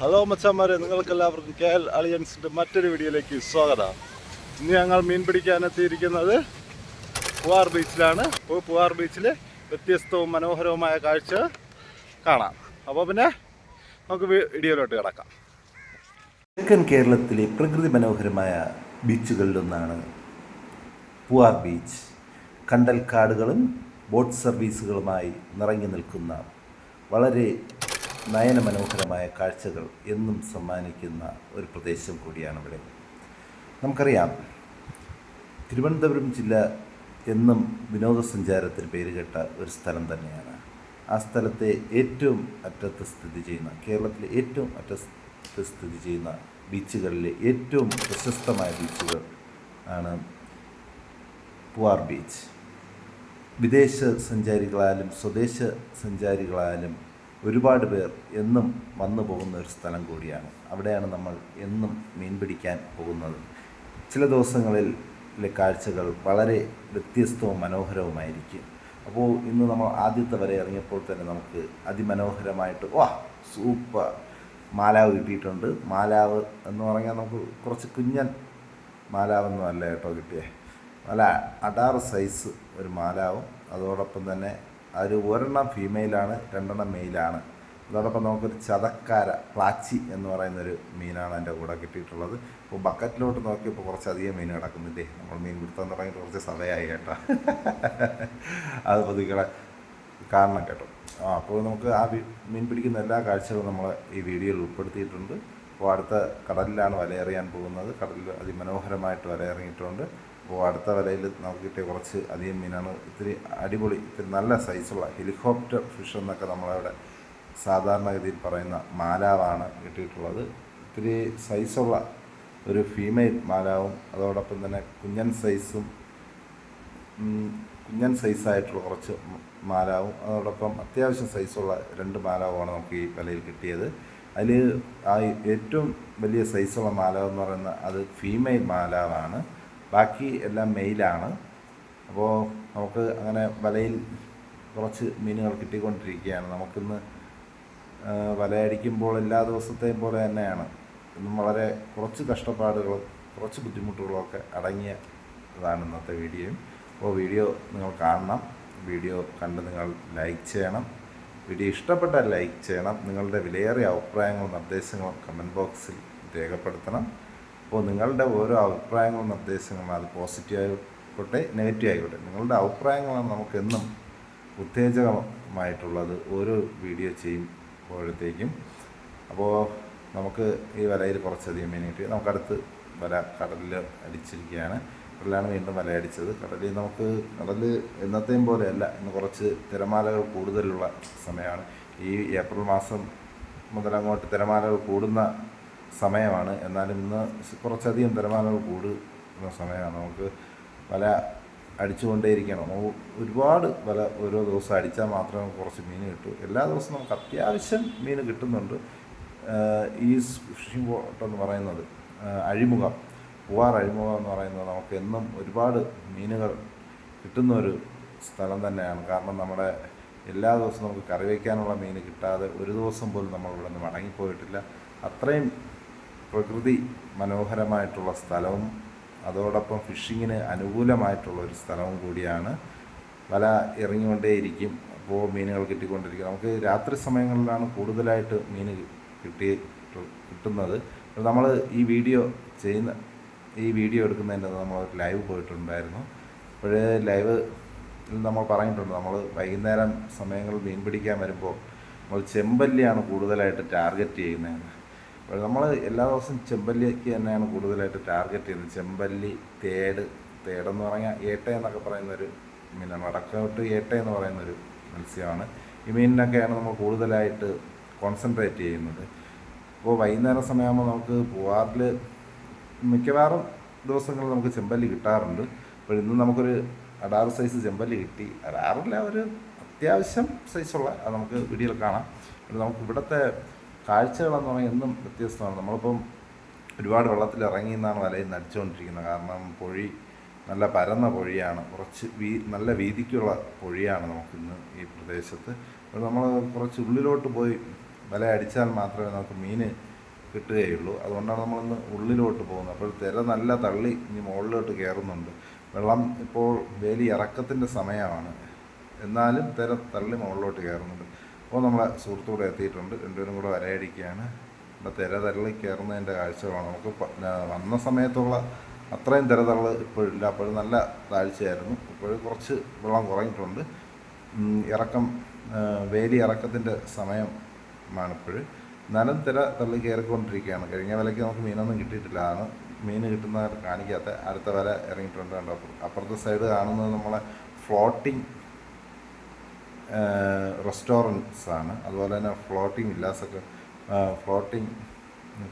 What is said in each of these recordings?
Hello മച്ചാന്മാരെ. നിങ്ങൾക്ക് എല്ലാവർക്കും K L അലിയൻസിന്റെ മറ്റൊരു വീഡിയോയിലേക്ക് സ്വാഗതം. ഇന്ന് ഞങ്ങൾ മീൻ പിടിക്കാനെത്തിയിരിക്കുന്നത് പൂവാർ ബീച്ചിലാണ്. അപ്പോൾ പൂവാർ ബീച്ചിൽ വ്യത്യസ്തവും മനോഹരവുമായ കാഴ്ച കാണാം. അപ്പോൾ പിന്നെ നമുക്ക് വീഡിയോയിലോട്ട് കിടക്കാം. തെക്കൻ കേരളത്തിലെ പ്രകൃതി മനോഹരമായ ബീച്ചുകളിലൊന്നാണ് പൂവാർ ബീച്ച്. കണ്ടൽക്കാടുകളും ബോട്ട് സർവീസുകളുമായി നിറഞ്ഞു നിൽക്കുന്ന വളരെ നയനമനോഹരമായ കാഴ്ചകൾ എന്നും സമ്മാനിക്കുന്ന ഒരു പ്രദേശം കൂടിയാണ് ഇവിടെ. നമുക്കറിയാം തിരുവനന്തപുരം ജില്ല എന്നും വിനോദസഞ്ചാരത്തിന് പേരുകേട്ട ഒരു സ്ഥലം തന്നെയാണ്. ആ സ്ഥലത്തെ ഏറ്റവും അറ്റത്ത് സ്ഥിതി ചെയ്യുന്ന കേരളത്തിലെ ഏറ്റവും അറ്റത്ത് സ്ഥിതി ചെയ്യുന്ന ബീച്ചുകളിലെ ഏറ്റവും പ്രശസ്തമായ ബീച്ചുകൾ ആണ് പൂവാർ ബീച്ച്. വിദേശ സഞ്ചാരികളാലും സ്വദേശ സഞ്ചാരികളാലും ഒരുപാട് പേർ എന്നും വന്നു പോകുന്ന ഒരു സ്ഥലം കൂടിയാണ്. അവിടെയാണ് നമ്മൾ എന്നും മീൻ പിടിക്കാൻ പോകുന്നത്. ചില ദിവസങ്ങളിൽ കാഴ്ചകൾ വളരെ വ്യത്യസ്തവും മനോഹരവുമായിരിക്കും. അപ്പോൾ ഇന്ന് നമ്മൾ ആദ്യത്തെ വരെ ഇറങ്ങിയപ്പോൾ തന്നെ നമുക്ക് അതിമനോഹരമായിട്ട് വാ സൂപ്പർ! മാലാവ് കിട്ടിയിട്ടുണ്ട്. മാലാവ് എന്ന് പറഞ്ഞാൽ നമുക്ക് കുറച്ച് കുഞ്ഞൻ മാലാവൊന്നും അല്ല കേട്ടോ കിട്ടിയേ. നല്ല അടാറ് സൈസ് ഒരു മാലാവും. അതോടൊപ്പം തന്നെ ഒരു ഒരെണ്ണം ഫീമെയിലാണ് രണ്ടെണ്ണം മെയിലാണ് അതോടൊപ്പം നമുക്കൊരു ചതക്കാര പ്ലാച്ചി എന്ന് പറയുന്നൊരു മീനാണ് എന്റെ കൂടെ കിട്ടിയിട്ടുള്ളത്. ഇപ്പോൾ ബക്കറ്റിലോട്ട് നോക്കിയപ്പോൾ കുറച്ചധികം മീൻ കിടക്കുന്നില്ലേ? നമ്മൾ മീൻ പിടുത്തം തുടങ്ങിയിട്ട് കുറച്ച് സമയമായി കേട്ടോ. അത് പതുക്കെ കാരണം കേട്ടോ. ആ അപ്പോൾ നമുക്ക് ആ മീൻ പിടിക്കുന്ന എല്ലാ കാഴ്ചകളും നമ്മൾ ഈ വീഡിയോയിൽ ഉൾപ്പെടുത്തിയിട്ടുണ്ട്. അപ്പോൾ അടുത്ത കടലിലാണ് വലയെറിയാൻ പോകുന്നത്. കടലിൽ അതിമനോഹരമായിട്ട് വലയിറങ്ങിയിട്ടുണ്ട് അപ്പോൾ അടുത്ത വലയിൽ നമുക്ക് കിട്ടിയ കുറച്ച് അധികം മീനാണ്. ഇത്തിരി അടിപൊളി ഇത്തിരി നല്ല സൈസുള്ള ഹെലികോപ്റ്റർ ഫിഷ് എന്നൊക്കെ നമ്മളവിടെ സാധാരണഗതിയിൽ പറയുന്ന മാലാവാണ് കിട്ടിയിട്ടുള്ളത്. ഇത്തിരി സൈസുള്ള ഒരു ഫീമെയിൽ മാലാവും. അതോടൊപ്പം തന്നെ കുഞ്ഞൻ സൈസും കുഞ്ഞൻ സൈസായിട്ടുള്ള കുറച്ച് മാലാവും. അതോടൊപ്പം അത്യാവശ്യം സൈസുള്ള രണ്ട് മാലാവുമാണ് നമുക്ക് ഈ വിലയിൽ കിട്ടിയത്. അതിൽ ആ ഏറ്റവും വലിയ സൈസുള്ള മാലാവ് എന്ന് പറയുന്ന അത് ഫീമെയിൽ മാലാവാണ്. ബാക്കി എല്ലാം മെയിലാണ്. അപ്പോൾ നമുക്ക് അങ്ങനെ വലയിൽ കുറച്ച് മീനുകൾ കിട്ടിക്കൊണ്ടിരിക്കുകയാണ്. നമുക്കിന്ന് വലയടിക്കുമ്പോൾ എല്ലാ ദിവസത്തെയും പോലെ തന്നെയാണ്. ഇന്നും വളരെ കുറച്ച് കഷ്ടപ്പാടുകളും കുറച്ച് ബുദ്ധിമുട്ടുകളും ഒക്കെ അടങ്ങിയ ഇതാണ് ഇന്നത്തെ വീഡിയോയും അപ്പോൾ വീഡിയോ നിങ്ങൾ കാണണം. വീഡിയോ കണ്ട് നിങ്ങൾ ലൈക്ക് ചെയ്യണം. വീഡിയോ ഇഷ്ടപ്പെട്ടാൽ ലൈക്ക് ചെയ്യണം. നിങ്ങളുടെ വിലയേറിയ അഭിപ്രായങ്ങളും നിർദ്ദേശങ്ങളും കമന്റ് ബോക്സിൽ രേഖപ്പെടുത്തണം. അപ്പോൾ നിങ്ങളുടെ ഓരോ അഭിപ്രായങ്ങളും നിർദ്ദേശങ്ങളും അത് പോസിറ്റീവ് ആയിക്കോട്ടെ നെഗറ്റീവ് ആയിക്കോട്ടെ. നിങ്ങളുടെ അഭിപ്രായങ്ങളാണ് നമുക്കെന്നും ഉത്തേജകമായിട്ടുള്ളത് ഓരോ വീഡിയോ ചെയ്യുമ്പോഴത്തേക്കും. അപ്പോൾ നമുക്ക് ഈ വലയിൽ കുറച്ചധികം മീൻ കിട്ടി. നമുക്കടുത്ത് വല കടലിൽ അടിച്ചിരിക്കുകയാണ്. കടലിലാണ് വീണ്ടും വല അടിച്ചത്. കടലിൽ നമുക്ക് കടൽ എന്നത്തെയും പോലെയല്ല ഇന്ന് കുറച്ച് തിരമാലകൾ കൂടുതലുള്ള സമയമാണ്. ഈ ഏപ്രിൽ മാസം മുതലങ്ങോട്ട് തിരമാലകൾ കൂടുന്ന സമയമാണ്. എന്നാലും ഇന്ന് കുറച്ചധികം തിരമാലകൾ കൂടുന്ന സമയമാണ്. നമുക്ക് വല അടിച്ചുകൊണ്ടേയിരിക്കണം. ഒരുപാട് വല ഓരോ ദിവസം അടിച്ചാൽ മാത്രമേ കുറച്ച് മീൻ കിട്ടൂ. എല്ലാ ദിവസവും നമുക്ക് അത്യാവശ്യം മീൻ കിട്ടുന്നുണ്ട്. ഈ ഫിഷിംഗ് ബോട്ട് എന്ന് പറയുന്നത് അഴിമുഖം പൂവാർ അഴിമുഖം എന്ന് പറയുന്നത് നമുക്ക് എന്നും ഒരുപാട് മീനുകൾ കിട്ടുന്ന ഒരു സ്ഥലം തന്നെയാണ്. കാരണം നമ്മുടെ എല്ലാ ദിവസവും നമുക്ക് കറി വയ്ക്കാനുള്ള മീൻ കിട്ടാതെ ഒരു ദിവസം പോലും നമ്മൾ ഇവിടെ നിന്ന് മടങ്ങിപ്പോയിട്ടില്ല. അത്രയും പ്രകൃതി മനോഹരമായിട്ടുള്ള സ്ഥലവും അതോടൊപ്പം ഫിഷിങ്ങിന് അനുകൂലമായിട്ടുള്ള ഒരു സ്ഥലവും കൂടിയാണ്. വല ഇറങ്ങിക്കൊണ്ടേയിരിക്കും അപ്പോൾ മീനുകൾ കിട്ടിക്കൊണ്ടിരിക്കും നമുക്ക് രാത്രി സമയങ്ങളിലാണ് കൂടുതലായിട്ട് മീൻ കിട്ടി കിട്ടുന്നത്. നമ്മൾ ഈ വീഡിയോ ചെയ്യുന്ന ഈ വീഡിയോ എടുക്കുന്നതിന്റെ നമ്മൾ ലൈവ് പോയിട്ടുണ്ടായിരുന്നു. അപ്പോൾ ലൈവ് നമ്മൾ പറഞ്ഞിട്ടുണ്ട്. നമ്മൾ വൈകുന്നേരം സമയങ്ങളിൽ മീൻ പിടിക്കാൻ വരുമ്പോൾ നമ്മൾ ചെമ്പല്ലിയാണ് കൂടുതലായിട്ട് ടാർഗറ്റ് ചെയ്യുന്നത്. നമ്മൾ എല്ലാ ദിവസവും ചെമ്പല്ലിക്ക് തന്നെയാണ് കൂടുതലായിട്ട് ടാർഗറ്റ് ചെയ്യുന്നത്. ചെമ്പല്ലി തേട് തേടെന്ന് പറഞ്ഞാൽ ഏട്ട എന്നൊക്കെ പറയുന്നൊരു മീനാണ്. വടക്കോട്ട് ഏട്ട എന്ന് പറയുന്നൊരു മത്സ്യമാണ്. ഈ മീനിനൊക്കെയാണ് നമ്മൾ കൂടുതലായിട്ട് കോൺസെൻട്രേറ്റ് ചെയ്യുന്നത്. അപ്പോൾ വൈകുന്നേരം സമയമാകുമ്പോൾ നമുക്ക് പൂവാറിൽ മിക്കവാറും ദിവസങ്ങളിൽ നമുക്ക് ചെമ്പല്ലി കിട്ടാറുണ്ട്. അപ്പോൾ ഇന്ന് നമുക്കൊരു അടാറ് സൈസ് ചെമ്പല്ലി കിട്ടി. അടാറില്ല ഒരു അത്യാവശ്യം സൈസുള്ള അത് നമുക്ക് വീഡിയോയിൽ കാണാം. നമുക്ക് ഇവിടുത്തെ കാഴ്ചകളെന്ന് പറഞ്ഞാൽ എന്നും വ്യത്യസ്തമാണ്. നമ്മളിപ്പം ഒരുപാട് വെള്ളത്തിൽ ഇറങ്ങി നിന്നാണ് വലയിൽ നിന്ന് അടിച്ചുകൊണ്ടിരിക്കുന്നത് കാരണം പൊഴി നല്ല പരന്ന പൊഴിയാണ്. കുറച്ച് വീ നല്ല വീതിക്കുള്ള പൊഴിയാണ് നമുക്കിന്ന് ഈ പ്രദേശത്ത്. അപ്പോൾ നമ്മൾ കുറച്ച് ഉള്ളിലോട്ട് പോയി വല അടിച്ചാൽ മാത്രമേ നമുക്ക് മീൻ കിട്ടുകയുള്ളൂ. അതുകൊണ്ടാണ് നമ്മളിന്ന് ഉള്ളിലോട്ട് പോകുന്നത്. അപ്പോൾ തിര നല്ല തള്ളി ഇനി മുകളിലോട്ട് കയറുന്നുണ്ട്. വെള്ളം ഇപ്പോൾ വേലി ഇറക്കത്തിന്റെ സമയമാണ്. എന്നാലും തിര തള്ളി മുകളിലോട്ട് കയറുന്നുണ്ട്. അപ്പോൾ നമ്മളെ സുഹൃത്തുക്കൂടെ എത്തിയിട്ടുണ്ട്. രണ്ടുപേരും കൂടെ വരയടിക്കുകയാണ്. നമ്മുടെ തിര തരളി കയറുന്നതിന്റെ കാഴ്ചകളാണ്. നമുക്ക് വന്ന സമയത്തുള്ള അത്രയും തിര തരൾ ഇപ്പോഴില്ല അപ്പോഴും നല്ല താഴ്ചയായിരുന്നു ഇപ്പോഴും കുറച്ച് വെള്ളം കുറഞ്ഞിട്ടുണ്ട്. ഇറക്കം വേലി ഇറക്കത്തിന്റെ സമയമാണ് ഇപ്പോഴും എന്നാലും തിര തള്ളി കയറിക്കൊണ്ടിരിക്കുകയാണ്. കഴിഞ്ഞ വിലയ്ക്ക് നമുക്ക് മീനൊന്നും കിട്ടിയിട്ടില്ല. അതാണ് മീൻ കിട്ടുന്നവർ കാണിക്കാത്ത അടുത്ത വില ഇറങ്ങിയിട്ടുണ്ട് കണ്ടോ. അപ്പുറത്തെ സൈഡ് കാണുന്നത് നമ്മളെ ഫ്ലോട്ടിംഗ് റെസ്റ്റോറന്റ്സ് ആണ് അതുപോലെ തന്നെ ഫ്ലോട്ടിംഗ് വില്ലാസൊക്കെ ഫ്ലോട്ടിംഗ്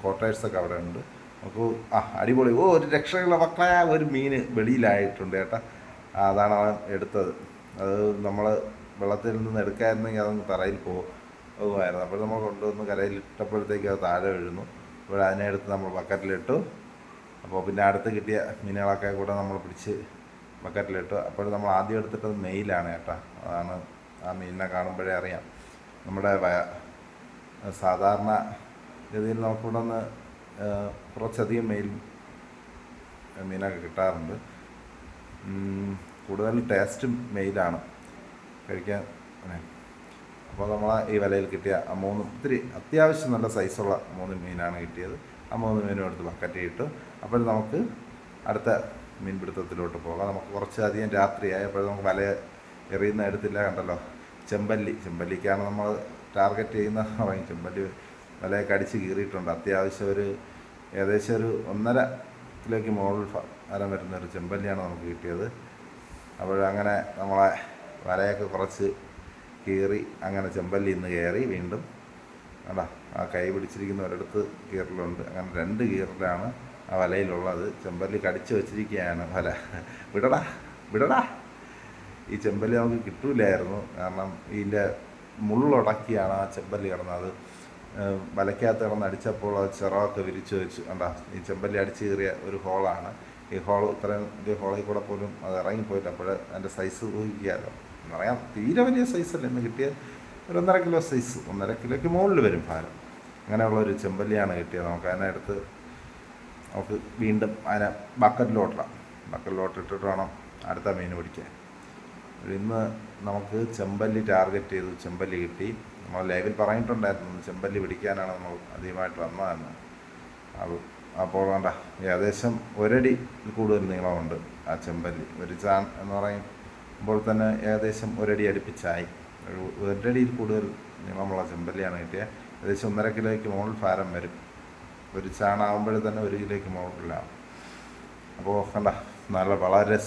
ക്വാർട്ടേഴ്സൊക്കെ അവിടെ ഉണ്ട് നമുക്ക് ആ അടിപൊളി. ഓ ഒരു രക്ഷയുള്ള മക്കളായ ഒരു മീൻ വെളിയിലായിട്ടുണ്ട് ചേട്ടാ അതാണ് അവൻ എടുത്തത്. അത് നമ്മൾ വെള്ളത്തിൽ നിന്ന് എടുക്കായിരുന്നെങ്കിൽ അതൊന്ന് തറയിൽ പോകും പോകുമായിരുന്നു അപ്പോൾ നമ്മൾ കൊണ്ടുവന്ന് കരയിൽ ഇട്ടപ്പോഴത്തേക്ക് അത് താഴെ വീഴുന്നു. അപ്പോൾ അതിനെ എടുത്ത് നമ്മൾ ബക്കറ്റിലിട്ടു. അപ്പോൾ പിന്നെ അടുത്ത് കിട്ടിയ മീനുകളൊക്കെ കൂടെ നമ്മൾ പിടിച്ച് ബക്കറ്റിലിട്ടു. അപ്പോൾ നമ്മൾ ആദ്യം എടുത്തിട്ടത് മെയിലാണ് കേട്ടോ. അതാണ് ആ മീനിനെ കാണുമ്പോഴേ അറിയാം. നമ്മുടെ സാധാരണ ഗതിയിൽ നമുക്കിവിടെ നിന്ന് കുറച്ചധികം മെയിൽ മീനൊക്കെ കിട്ടാറുണ്ട്. കൂടുതൽ ടേസ്റ്റും മെയിലാണ് കഴിക്കാൻ. അപ്പോൾ നമ്മൾ ഈ വിലയിൽ കിട്ടിയ ആ മൂന്ന് ഒത്തിരി അത്യാവശ്യം നല്ല സൈസുള്ള മൂന്ന് മീനാണ് കിട്ടിയത്. ആ മൂന്ന് മീനും എടുത്ത് ബക്കറ്റ് ഇട്ടു. അപ്പോൾ നമുക്ക് അടുത്ത മീൻപിടുത്തത്തിലോട്ട് പോകാം. നമുക്ക് കുറച്ച് അധികം രാത്രിയായി അപ്പോൾ നമുക്ക് വല എറിയുന്ന എടുത്തില്ല കണ്ടല്ലോ. ചെമ്പല്ലി. ചെമ്പല്ലിക്കാണ് നമ്മൾ ടാർഗറ്റ് ചെയ്യുന്ന പറയും ചെമ്പല്ലി വലയൊക്കെ അടിച്ച് കീറിയിട്ടുണ്ട്. അത്യാവശ്യം ഒരു ഏകദേശം ഒരു ഒന്നര കിലോയ്ക്ക് മുകളിൽ ഫലം വരം വരുന്ന ഒരു ചെമ്പല്ലിയാണ് നമുക്ക് കിട്ടിയത്. അപ്പോഴങ്ങനെ നമ്മളെ വലയൊക്കെ കുറച്ച് കീറി അങ്ങനെ ചെമ്പല്ലി ഇന്ന് കയറി വീണ്ടും. അടാ ആ കൈ പിടിച്ചിരിക്കുന്ന ഒരിടത്ത് കീറലുണ്ട്. അങ്ങനെ രണ്ട് കീറലാണ് ആ വലയിലുള്ളത്. ചെമ്പല്ലി കടിച്ചു വച്ചിരിക്കുകയാണ് വല. വിടടാ. വിടടാ. ഈ ചെമ്പല്ലി നമുക്ക് കിട്ടൂലായിരുന്നു. കാരണം ഇതിന്റെ മുള്ളുടക്കിയാണ് ആ ചെമ്പല്ലി കിടന്നത്. വലയ്ക്കകത്ത് കിടന്ന് അടിച്ചപ്പോൾ ചിറകൊക്കെ വിരിച്ചു വെച്ചു കണ്ടാ ഈ ചെമ്പല്ലി അടിച്ച് കീറിയ ഒരു ഹോളാണ്. ഈ ഹോൾ ഇത്രയും വലിയ ഹോളിൽ കൂടെ പോലും അത് ഇറങ്ങിപ്പോയില്ല. അപ്പോൾ അതിന്റെ സൈസ് ഊഹിക്കാമല്ലോ പറയാം തീരെ വലിയ സൈസല്ല ഇന്ന് കിട്ടിയ ഒരു ഒന്നര കിലോ സൈസ് ഒന്നര കിലോയ്ക്ക് മുകളിൽ വരും ഭാരം. അങ്ങനെയുള്ള ഒരു ചെമ്പല്ലിയാണ് കിട്ടിയത്. നമുക്ക് അതിനെ എടുത്ത് നമുക്ക് വീണ്ടും അതിനെ ബക്കറ്റിലോട്ടിടാം ബക്കറ്റിലോട്ടിട്ടിട്ട് വേണം അടുത്ത മീൻ പിടിക്കാൻ. ഇന്ന് നമുക്ക് ചെമ്പല്ലി ടാർഗറ്റ് ചെയ്തു ചെമ്പല്ലി കിട്ടി. നമ്മൾ ലൈവിൽ പറഞ്ഞിട്ടുണ്ടായിരുന്നു ചെമ്പല്ലി പിടിക്കാനാണ് നമ്മൾ അധികമായിട്ട് വന്നതെന്ന്. അത് അപ്പോൾ വേണ്ട ഏകദേശം ഒരടി കൂടുതൽ നീളമുണ്ട് ആ ചെമ്പല്ലി. ഒരു ചാൻ എന്ന് പറയുമ്പോൾ തന്നെ ഏകദേശം ഒരടി അടുപ്പിച്ചായി. ഒരു ഒരടിയിൽ കൂടുതൽ നീളമുള്ള ചെമ്പല്ലിയാണ് കിട്ടിയത്. ഏകദേശം ഒന്നര കിലോയ്ക്ക് മുകളിൽ ഭാരം വരും. ഒരു ചാണാകുമ്പോഴേ തന്നെ ഒരു കിലോയ്ക്ക് മുകളിലാവും അപ്പോൾ കണ്ട നല്ല വളരെ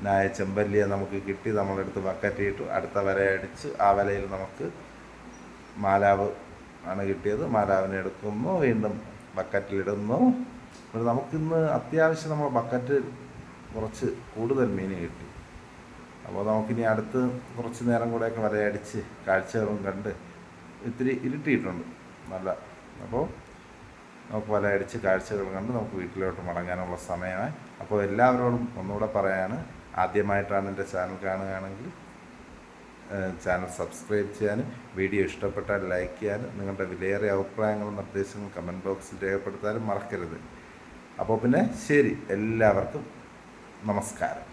സുന്ദരനായ ചെമ്പല്ലിയെ നമുക്ക് കിട്ടി. നമ്മളെടുത്ത് ബക്കറ്റ് ഇട്ടു. അടുത്ത വല അടിച്ച് ആ വലയിൽ നമുക്ക് മാലാവ് ആണ് കിട്ടിയത്. മാലാവിനെ എടുക്കുന്നു. വീണ്ടും ബക്കറ്റിലിടുന്നു അപ്പോൾ നമുക്കിന്ന് അത്യാവശ്യം നമ്മൾ ബക്കറ്റ് കുറച്ച് കൂടുതൽ മീൻ കിട്ടി. അപ്പോൾ നമുക്കിനി അടുത്ത് കുറച്ച് നേരം കൂടെയൊക്കെ വരയടിച്ച് കാഴ്ചകളും കണ്ട് ഇത്തിരി ഇരുട്ടിയിട്ടുണ്ട്. നല്ല. അപ്പോൾ നമുക്ക് വലയടിച്ച് കാഴ്ചകൾ കണ്ട് നമുക്ക് വീട്ടിലോട്ട് മടങ്ങാനുള്ള സമയമായി. അപ്പോൾ എല്ലാവരോടും ഒന്നുകൂടെ പറയാണ്. ആദ്യമായിട്ടാണ് എന്റെ ചാനൽ കാണുകയാണെങ്കിൽ ചാനൽ സബ്സ്ക്രൈബ് ചെയ്യാനും വീഡിയോ ഇഷ്ടപ്പെട്ടാൽ ലൈക്ക് ചെയ്യാനും നിങ്ങളുടെ വിലയേറിയ അഭിപ്രായങ്ങളും നിർദ്ദേശങ്ങളും കമന്റ് ബോക്സിൽ രേഖപ്പെടുത്താനും മറക്കരുത്. അപ്പോൾ പിന്നെ ശരി എല്ലാവർക്കും നമസ്കാരം.